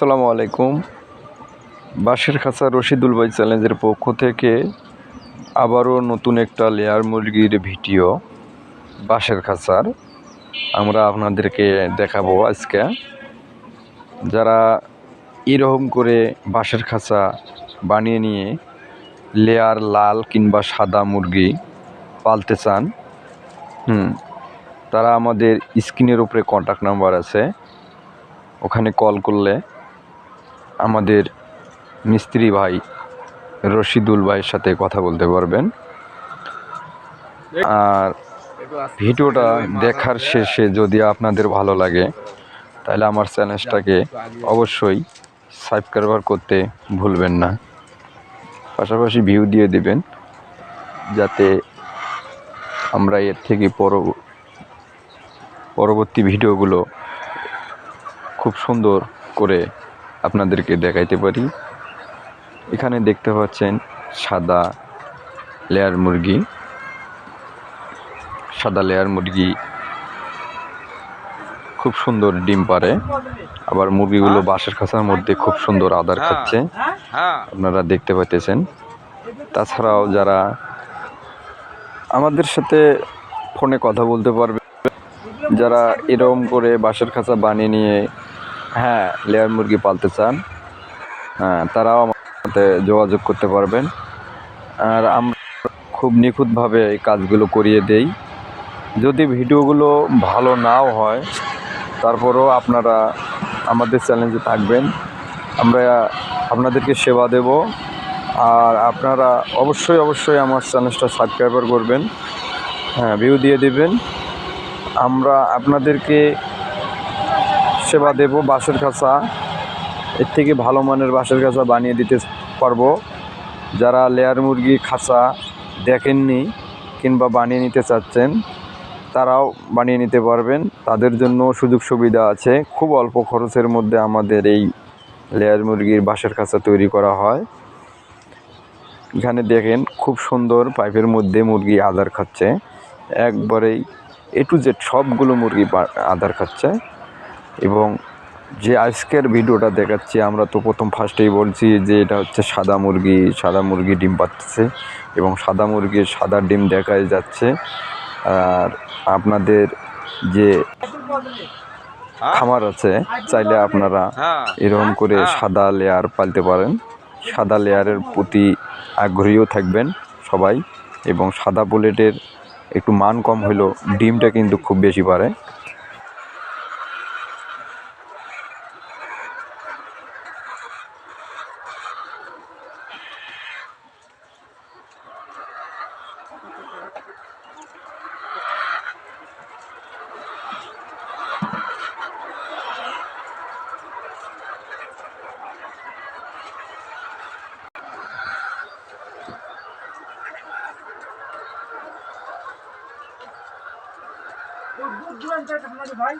আসসালামু আলাইকুম। বাঁশের খাঁচা রশিদুল ভাই চ্যালেঞ্জের পক্ষ থেকে আবারও নতুন একটা লেয়ার মুরগির ভিডিও বাঁশের খাঁচার আমরা আপনাদেরকে দেখাবো আজকে। যারা এরকম করে বাঁশের খাঁচা বানিয়ে নিয়ে লেয়ার লাল কিংবা সাদা মুরগি পালতে চান, হুম, তারা আমাদের স্ক্রিনের উপরে কন্ট্যাক্ট নাম্বার আছে। ওখানে কল করলে আমাদের মিস্ত্রি ভাই রশিদুল ভাইয়ের সাথে কথা বলতে পারবেন। আর ভিডিওটা দেখার শেষে যদি আপনাদের ভালো লাগে, তাহলে আমার চ্যানেলটাকে অবশ্যই সাবস্ক্রাইবার করতে ভুলবেন না। পাশাপাশি ভিউ দিয়ে দিবেন, যাতে আমরা এর থেকে পর পরবর্তী ভিডিওগুলো খুব সুন্দর করে আপনাদেরকে দেখাইতে পারি। এখানে দেখতে পাচ্ছেন সাদা লেয়ার মুরগি। সাদা লেয়ার মুরগি খুব সুন্দর ডিম পারে আবার মুরগিগুলো বাঁশের খাঁচার মধ্যে খুব সুন্দর আদার খাচ্ছে। আপনারা দেখতে পাইতেছেন। তাছাড়াও যারা আমাদের সাথে ফোনে কথা বলতে পারবে যারা এরকম করে বাঁশের খাঁচা বানিয়ে নিয়ে হ্যাঁ লেয়ার মুরগি পালতে চান হ্যাঁ তারাও আমার সাথে যোগাযোগ করতে পারবেন। আর আমরা খুব নিখুঁতভাবে এই কাজগুলো করিয়ে দেই। যদি ভিডিওগুলো ভালো নাও হয়, তারপরেও আপনারা আমাদের চ্যালেঞ্জে থাকবেন। আমরা আপনাদেরকে সেবা দেব। আর আপনারা অবশ্যই অবশ্যই আমার চ্যানেলটা সাবস্ক্রাইবার করবেন। হ্যাঁ ভিউ দিয়ে দেবেন। আমরা আপনাদেরকে সেবা দেব, বাঁশের খাঁচা। এর থেকে ভালো মানের বাঁশের খাঁচা বানিয়ে দিতে পারব। যারা লেয়ার মুরগি খাঁচা দেখেননি কিংবা বানিয়ে নিতে চাচ্ছেন, তারাও বানিয়ে নিতে পারবেন। তাদের জন্য সুযোগ সুবিধা আছে। খুব অল্প খরচের মধ্যে আমাদের এই লেয়ার মুরগির বাঁশের খাঁচা তৈরি করা হয়। এখানে দেখেন, খুব সুন্দর পাইপের মধ্যে মুরগি আদার খাচ্ছে। একবারেই এ টু জেড সবগুলো মুরগি আদার খাচ্ছে। এবং যে আজকের ভিডিওটা দেখাচ্ছি, আমরা তো প্রথম ফার্স্টেই বলছি যে এটা হচ্ছে সাদা মুরগি সাদা মুরগি ডিম পাচ্ছে এবং সাদা মুরগির সাদা ডিম দেখাই যাচ্ছে। আর আপনাদের যে খামার আছে, চাইলে আপনারা এরকম করে সাদা লেয়ার পালতে পারেন। সাদা লেয়ারের প্রতি আগ্রহীও থাকবেন সবাই এবং সাদা বুলেটের একটু মান কম হলেও ডিমটা কিন্তু খুব বেশি পারে দূর দূরান্তে আপনাদের ভাই।